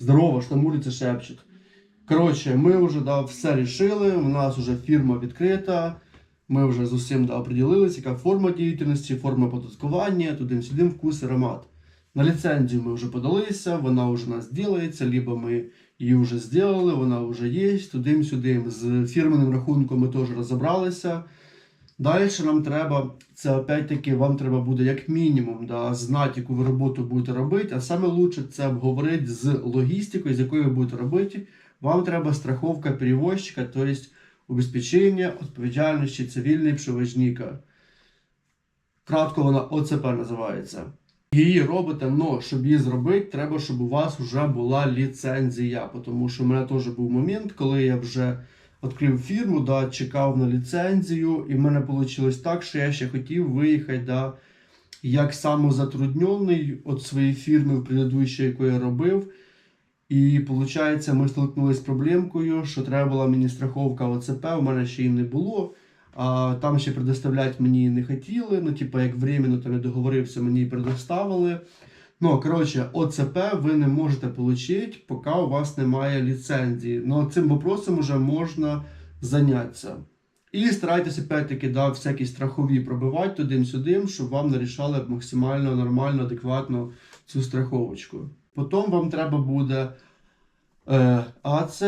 Здорово, ж на вулиці шепчуть. Коротше, ми вже да, все рішили, у нас вже фірма відкрита, ми вже з усім да, определилися, яка форма діяльності, форма податкування, туди-сюди вкус, аромат. На ліцензію ми вже подалися, вона вже у нас ділається, либо ми її вже зробили, вона вже є, туди-сюди. З фірменним рахунком ми теж розібралися. Далі нам треба, це опять-таки, вам треба буде як мінімум да, знати, яку ви роботу будете робити, а саме лучше це обговорити з логістикою, з якою ви будете робити. Вам треба страховка перевозчика, то есть убезпечення відповідальності цивільного перевозника. Кратко вона ОЦП називається. Її робите, але щоб її зробити, треба, щоб у вас вже була ліцензія. Тому що в мене теж був момент, коли я вже відкрив фірму, да, чекав на ліцензію, і в мене вийшло так, що я ще хотів виїхати да, як самозатруднений від своєї фірми, в предыдущій, яку я робив. І виходить, ми столкнулися з проблемкою, що треба була мені страховка ОЦП, у мене ще її не було. А там ще предоставляти мені не хотіли. Ну, типу, як временно там я договорився, мені її предоставили. Ну, коротше, ОЦП ви не можете отримати, поки у вас немає ліцензії. Ну, цим вопросом вже можна зайнятися. І старайтеся опять-таки да, всякі страхові пробивати туди-сюди, щоб вам нарішали максимально нормально, адекватно цю страховочку. Потім вам треба буде е, АЦ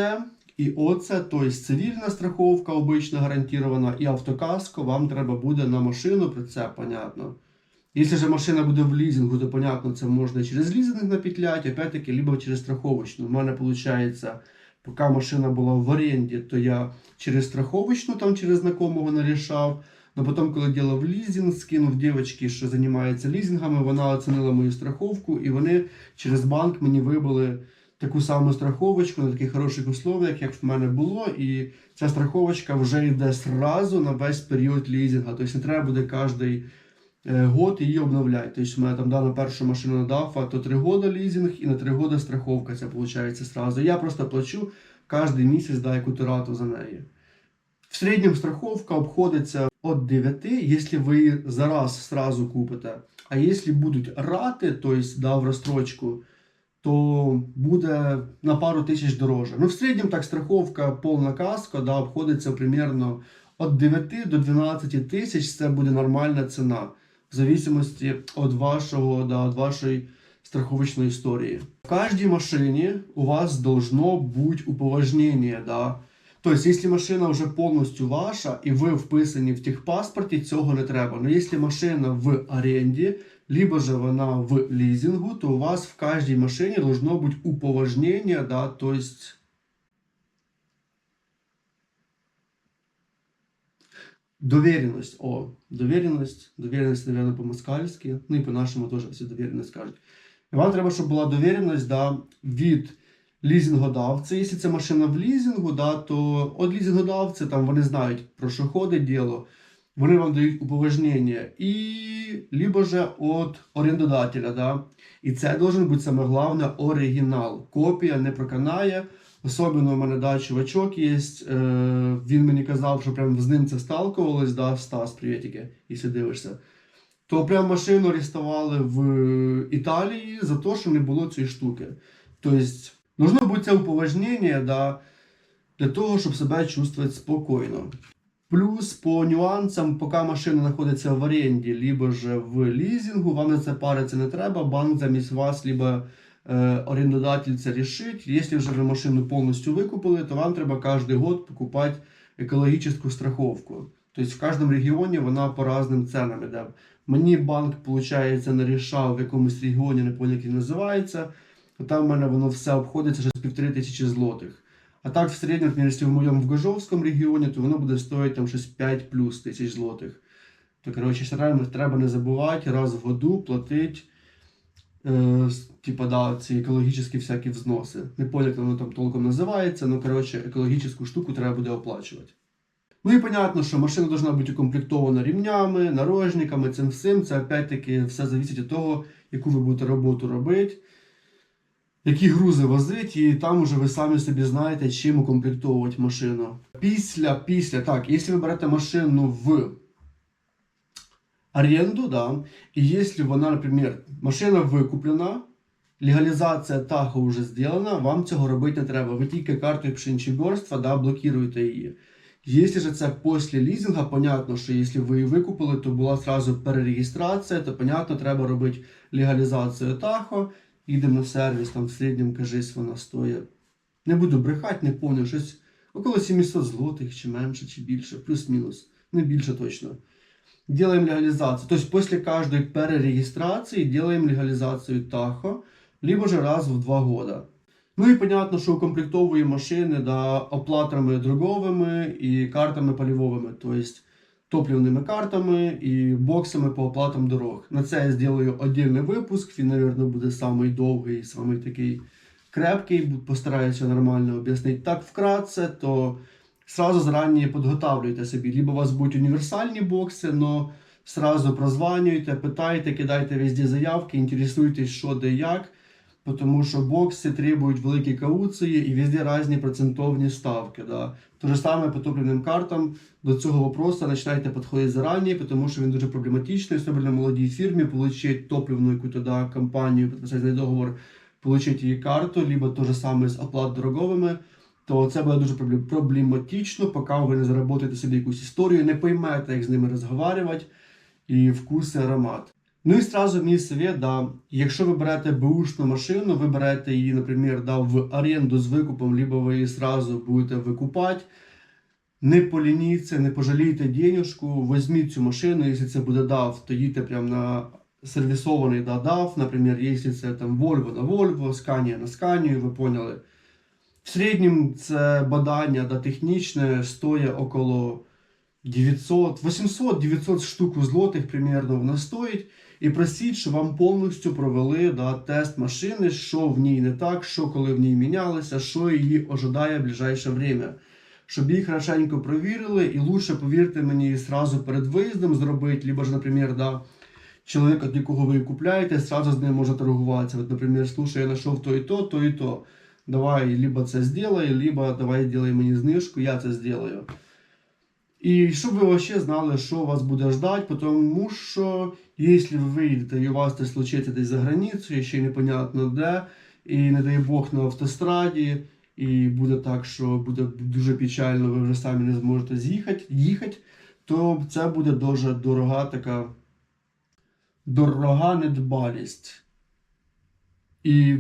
і ОЦ, тобто цивільна страховка обично гарантована, і автокаско вам треба буде на машину, про це понятно. Якщо ж машина буде в лізингу, то понятно, це можна через лізинг напетляти, опять-таки, либо через страховочну. У мене виходить, поки машина була в оренді, то я через страховочну, там через знакомого нарішав. Но потім, коли діло в лізинг, скинув дівчинки, що займаються лізингами, вона оцінила мою страховку, і вони через банк мені вибили таку саму страховочку на таких хороших условиях, як в мене було. І ця страховочка вже йде сразу на весь період лізинга. Тобто не треба буде кожний год її обновляти. Тобто, в мене там да, на першу машину надав, а то 3 года лізинг і на 3 года страховка. Це виходить сразу. Я просто плачу кожен місяць да, яку рату за неї. В середньому страховка обходиться от 9, якщо ви зараз сразу купите. А якщо будуть рати, тобто да, в розстрочку, то буде на пару тисяч дороже. Ну, в середньому так страховка повна каска да, обходиться примерно від 9 до 12 тисяч. Це буде нормальна ціна, в зависимості від вашого, да, від вашої страховочної історії. В кожній машині у вас должно бути уповажнення. Да? Тобто, якщо машина вже повністю ваша і ви вписані в техпаспорті, цього не треба. Но якщо машина в оренді, либо же вона в лізингу, то у вас в кожній машині должно бути уповажнення, да, то Доверенность. О, доверенность. Доверенность, наверное, по-москальськи. Ну і по-нашому теж всі довіреність кажуть. І вам треба, щоб була довіреність да, від лізингодавця. Якщо це машина в лізингу, да, то від лізингодавця там вони знають, про що ходить діло. Вони вам дають уповажнення. І либо же від орендодателя. Да. І це должен бути саме головне оригінал. Копія не проканає. Особливо у мене да, чувачок є. Е, він мені казав, що прям з ним це сталкувалось, да, Стас, привітики, якщо дивишся. То прям машину арестували в Італії за те, що не було цієї штуки. Тобто, должно бути це уповажнення да, для того, щоб себе чувствувати спокійно. Плюс по нюансам, поки машина знаходиться в оренді, либо ж в лізингу, вам на це париться не треба. Банк замість вас, либо е, орендодатель це рішить. Якщо вже ви машину повністю викупили, то вам треба кожен год покупати екологічну страховку. Тобто в кожному регіоні вона по різним ценам іде. Мені банк, виходить, нарішав в якомусь регіоні, не він називається. Там в мене воно все обходиться щось півтори тисячі злотих. А так в середньому, якщо в моєму в Гожовському регіоні, то воно буде стоїти там щось 5 плюс тисяч злотих. То, коротше, треба не забувати раз в году платити е, типа, да, ці екологічні всякі взноси. Не пам'ятаю, як воно там толком називається, але коротше, екологічну штуку треба буде оплачувати. Ну і понятно, що машина должна бути укомплектована рівнями, нарожниками, цим всім. Це опять-таки все залежить від того, яку ви будете роботу робити які грузи возить, і там уже ви самі собі знаєте, чим укомплектовувати машину. Після, після, так, якщо ви берете машину в аренду, да, і якщо вона, наприклад, машина викуплена, Легалізація ТАХО вже зроблена, вам цього робити не треба. Ви тільки картою пшенчегорства да, блокуєте її. Якщо ж це після лізинга, понятно, що якщо ви її викупили, то була сразу перереєстрація, то понятно, треба робити легалізацію ТАХО. Їдемо на сервіс, там в середньому, кажись, вона стоїть. Не буду брехати, не пам'ятаю, щось около 700 злотих, чи менше, чи більше, плюс-мінус. Не більше точно. Делаем легализацию. То есть после каждой перерегистрации делаем легализацию ТАХО, либо же раз в два года. Ну і понятно, що укомплектовуємо машини да, оплатами дроговими і картами полівовими, тобто топливними картами і боксами по оплатам дорог. На це я зроблю окремий випуск, він, мабуть, буде самий довгий, самий такий крепкий, постараюся нормально об'яснити. Так вкратце, то сразу заранее підготавлюйте собі. Либо у вас будуть універсальні бокси, но сразу прозванюйте, питайте, кидайте везде заявки, інтересуйтесь, що де як. Тому що бокси требують великі кауції і везде різні процентовні ставки. Да. То же саме по топливним картам до цього вопросу починайте підходити зарані, тому що він дуже проблематичний, особливо молодій фірмі, отримати топливну якусь да, компанію, підписати договор, отримати її карту, либо то же саме з оплат дороговими, то це буде дуже проблематично, поки ви не заработаєте собі якусь історію, не поймете, як з ними розмовляти і вкус і аромат. Ну і сразу мій совет, да, якщо ви берете бушну машину, ви берете її, наприклад, да, в оренду з викупом, либо ви її сразу будете викупати, не полініться, не пожалійте денежку, візьміть цю машину, якщо це буде DAF, то їдьте прямо на сервісований да, DAF, наприклад, якщо це там Volvo на Volvo, Scania на Scania, ви поняли. В середньому це бадання да, технічне стоїть около 900, 800-900 штук злотих примерно вона стоїть. І просіть, щоб вам повністю провели да, тест машини, що в ній не так, що коли в ній мінялося, що її ожидає в ближайше время. Щоб їх хорошенько провірили, і лучше, повірте мені, сразу перед виїздом зробити, либо ж, наприклад, да, чоловік, від якого ви купляєте, сразу з ним може торгуватися. От, наприклад, слушай, я знайшов то і то, то і то. Давай, либо це зробай, либо давай зробай мені знижку, я це зроблю. І щоб ви вообще знали, що вас буде ждати, тому що якщо ви виїдете і у вас це случиться десь за границею, ще непонятно де, і не дай Бог на автостраді, і буде так, що буде дуже печально, ви вже самі не зможете з'їхати, їхати, то це буде дуже дорога така дорога недбалість. І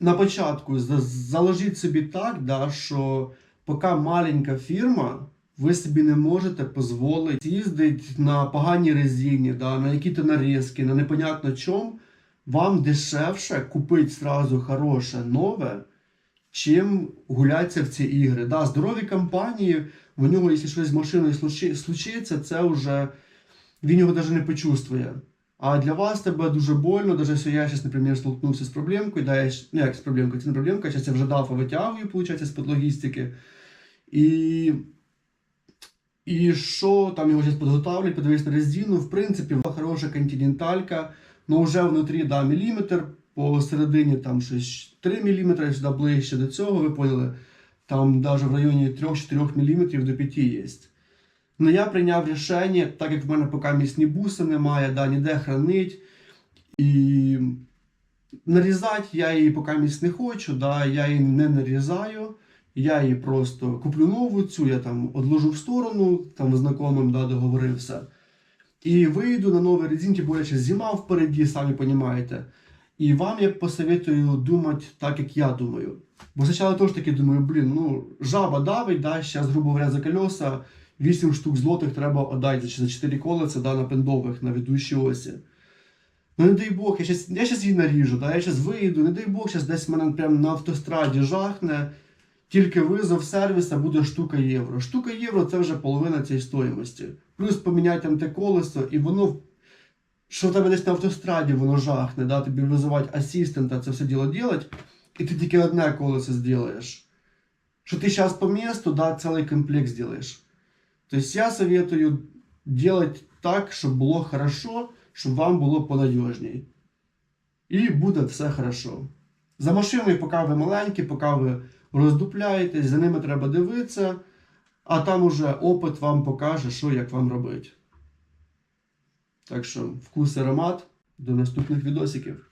на початку за- заложіть собі так, да, що поки маленька фірма, ви собі не можете дозволити їздити на поганій резині, да, на які-то нарізки, на непонятно чому. Вам дешевше купити сразу хороше нове, чим гулятися в ці ігри. Да, здорові компанії, в нього, якщо щось з машиною случи- случиться, це вже він його навіть не почувствує. А для вас це буде дуже больно, навіть якщо я зараз, наприклад, столкнувся з проблемкою, да, я, ну як з проблемкою, це не проблемка, зараз я вже дафа витягую, виходить, з-під логістики. І, і що там його зараз підготовлять, подивись на резину, в принципі, хороша континенталька, але вже внутрі да, міліметр, посередині там щось 3 мм, сюди ближче до цього, ви поняли, там навіть в районі 3-4 мм до 5 є. Ну я прийняв рішення, так як в мене поки місні буси немає, да, ніде хранить. І нарізати я її поки місць не хочу, да, я її не нарізаю. Я її просто куплю нову цю, я там одложу в сторону, там знайомим да, договорився. І вийду на новий резин, тим більше зима впереді, самі розумієте. І вам я посоветую думати так, як я думаю. Бо спочатку теж таки думаю, блін, ну жаба давить, да, зараз, грубо говоря, за колеса 8 штук злотих треба віддати за 4 колеса да, на пендових, на ведущій осі. Ну не дай Бог, я щас її наріжу, да, я зараз вийду, не дай Бог, зараз десь мене прямо на автостраді жахне. Тільки визов сервіса буде штука євро. Штука євро це вже половина цієї стоїмості. Плюс поміняти там те колесо, і воно, що в тебе десь на автостраді, воно жахне, да? тобі визивати асистента, це все діло робити, і ти тільки одне колесо зробиш. Що ти зараз по місту, да, цілий комплект зробиш. Тобто я советую делать так, щоб було хорошо, щоб вам було понадіжній. І буде все хорошо. За машиною, поки ви маленькі, поки ви роздупляєтесь, за ними треба дивитися, а там уже опит вам покаже, що як вам робити. Так що, вкус аромат, до наступних відосиків.